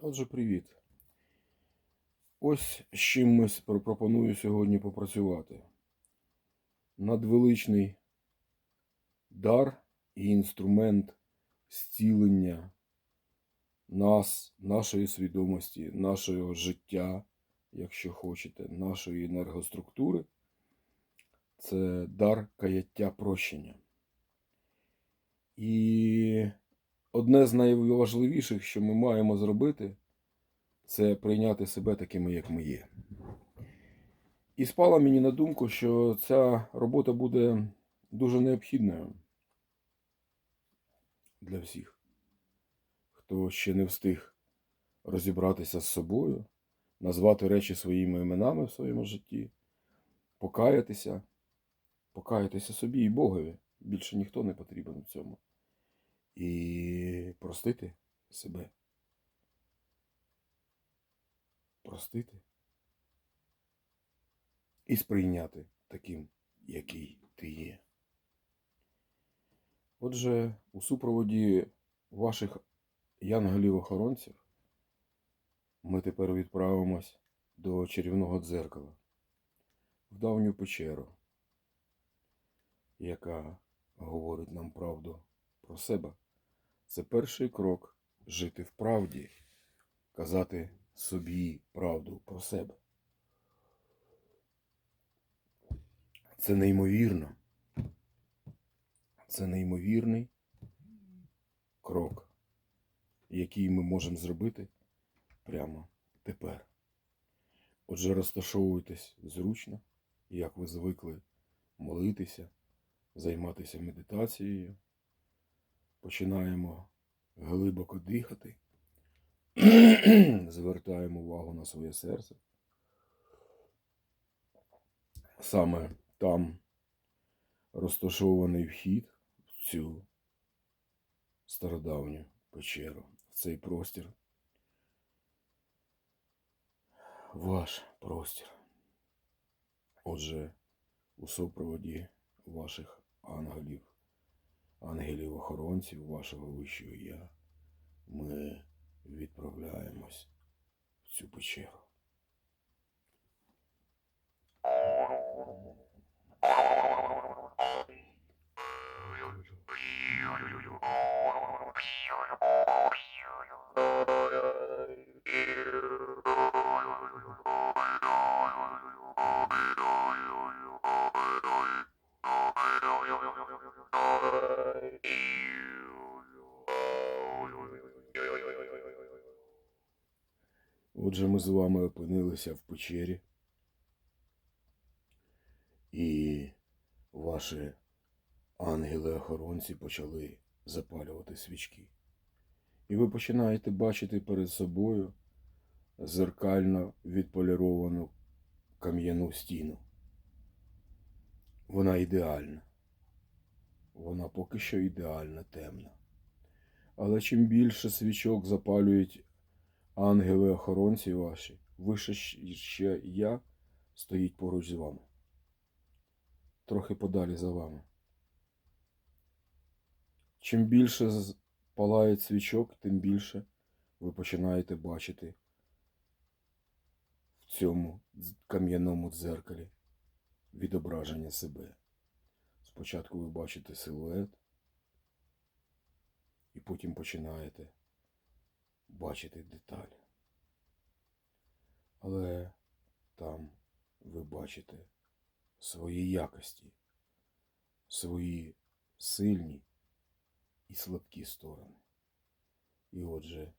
Отже, привіт. Ось з чим ми пропоную сьогодні попрацювати. Надвеличний дар і інструмент зцілення нас, нашої свідомості, нашого життя, якщо хочете, нашої енергоструктури. Це дар каяття прощення. І одне з найважливіших, що ми маємо зробити, це прийняти себе такими, як ми є. І спала мені на думку, що ця робота буде дуже необхідною для всіх, хто ще не встиг розібратися з собою, назвати речі своїми іменами в своєму житті, покаятися, покаятися собі і Богові. Більше ніхто не потрібен в цьому і простити себе. Простити і сприйняти таким, який ти є. Отже, у супроводі ваших янголів-охоронців ми тепер відправимось до чарівного дзеркала в давню печеру, яка говорить нам правду про себе. Це перший крок жити в правді, казати собі правду про себе. Це неймовірно. Це неймовірний крок, який ми можемо зробити прямо тепер. Отже, розташовуйтесь зручно, як ви звикли молитися, займатися медитацією. Починаємо глибоко дихати, звертаємо увагу на своє серце. Саме там розташований вхід в цю стародавню печеру, в цей простір. Ваш простір. Отже, у супроводі ваших ангелів ангелів-охоронців вашого вищого я, ми відправляємось в цю печеру. Отже, ми з вами опинилися в печері, і ваші ангели-охоронці почали запалювати свічки. І ви починаєте бачити перед собою зеркально відполіровану кам'яну стіну. Вона ідеальна. Вона поки що ідеально темна. Але чим більше свічок запалюють ангели-охоронці ваші, вище ще я стоїть поруч з вами. Трохи подалі за вами. Чим більше палає свічок, тим більше ви починаєте бачити в цьому кам'яному дзеркалі відображення себе. Спочатку ви бачите силует, і потім починаєте бачити деталі. Але там ви бачите свої якості, свої сильні і слабкі сторони. І отже,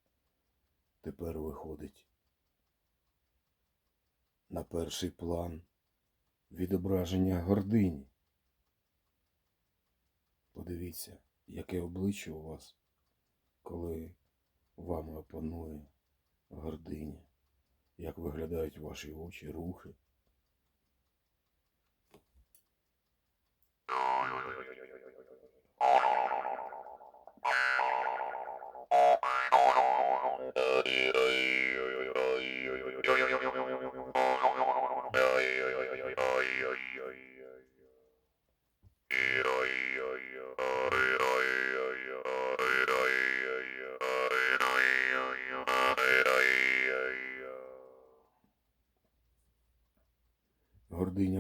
тепер виходить на перший план відображення гордині. Подивіться, яке обличчя у вас, коли вами опанує гординя, як виглядають ваші очі, рухи.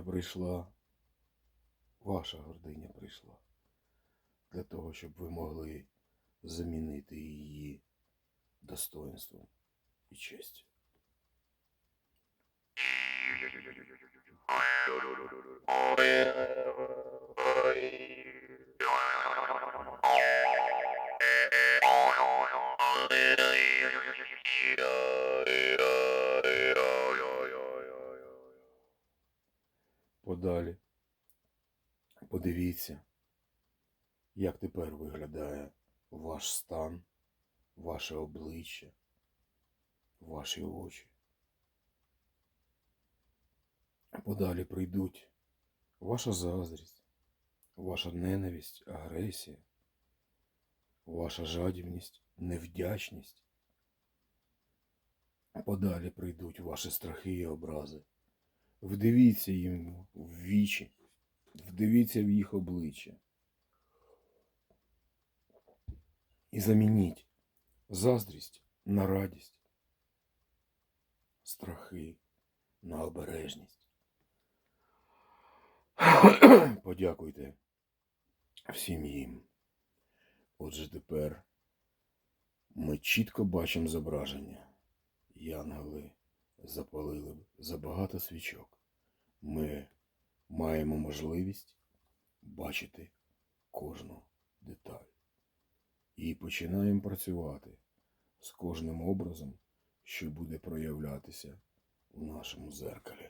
Прийшла, ваша гординя прийшла для того, щоб ви могли замінити її достоинством і честю. Подалі. Подивіться, як тепер виглядає ваш стан, ваше обличчя, ваші очі. Подалі прийдуть ваша заздрість, ваша ненависть, агресія, ваша жадібність, невдячність. Подалі прийдуть ваші страхи і образи. Вдивіться їм в вічі, вдивіться в їх обличчя. І замініть заздрість на радість, страхи на обережність. Подякуйте всім їм. Отже, тепер ми чітко бачимо зображення. Янголи запалили б забагато свічок. Ми маємо можливість бачити кожну деталь. І починаємо працювати з кожним образом, що буде проявлятися у нашому зеркалі.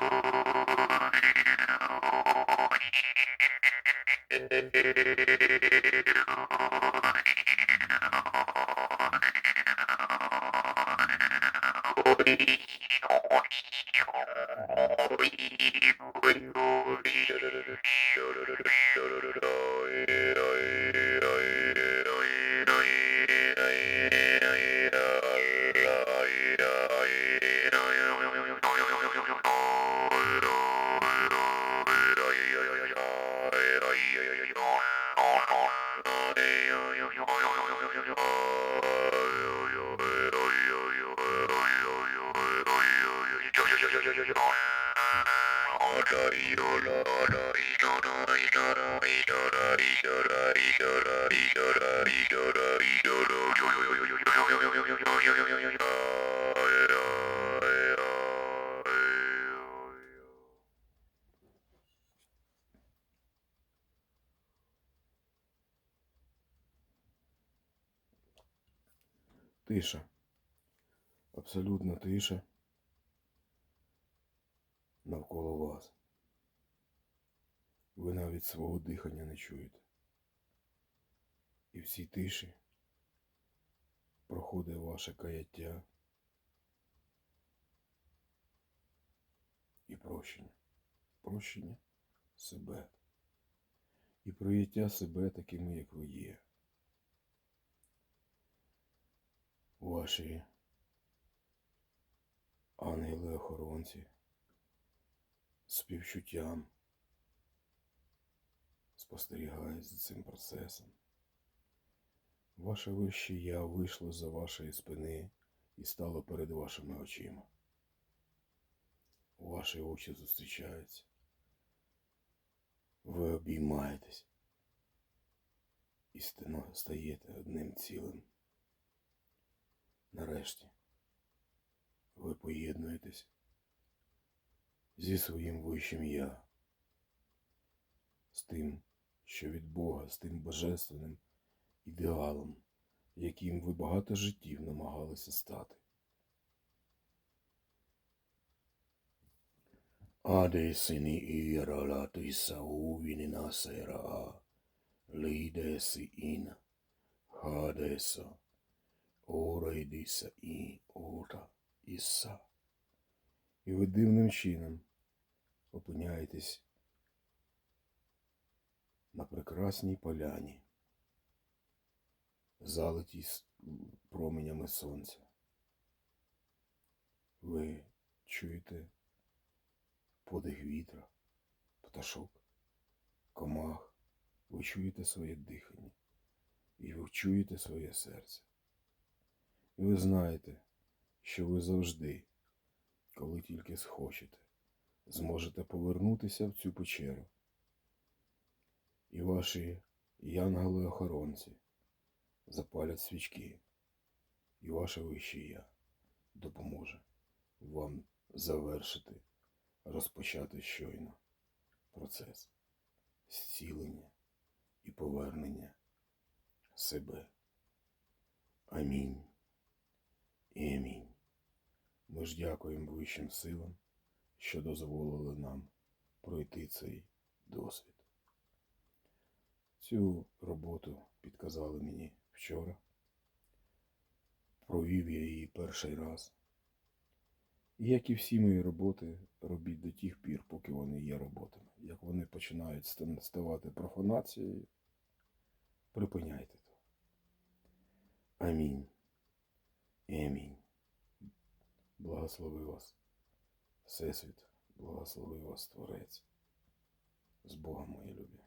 Тиша. Абсолютно тиша. Навколо вас. Ви навіть свого дихання не чуєте. І в тиші проходить ваше каяття і прощення. Прощення себе. І прийняття себе такими, як ви є. Ваші ангели-охоронці співчуттям спостерігають за цим процесом. Ваше вище я вийшло за вашої спини і стало перед вашими очима. Ваші очі зустрічаються. Ви обіймаєтесь і стаєте одним цілим. Нарешті ви поєднуєтесь зі своїм вищим я, з тим, що від Бога, з тим божественним ідеалом, яким ви багато життів намагалися стати. Адесini ira tisa uvini nasera lidesi in hadesa ore disa i ora issa І ви дивним чином опиняєтесь на прекрасній поляні, залитій променями сонця. Ви чуєте подих вітра, пташок, комах, ви чуєте своє дихання, і ви чуєте своє серце. І ви знаєте, що ви завжди, коли тільки схочете, зможете повернутися в цю печеру. І ваші янголи-охоронці запалять свічки, і ваше вище я допоможе вам завершити розпочати щойно процес зцілення і повернення себе. Амінь. І амінь. Ми ж дякуємо вищим силам, що дозволили нам пройти цей досвід. Цю роботу підказали мені вчора. Провів я її перший раз. І як і всі мої роботи, робіть до тих пір, поки вони є роботами. Як вони починають ставати профанацією, припиняйте то. Амінь. І амінь. Благослови вас, Всесвіт, благослови вас, Творець. З Богом, мої любі.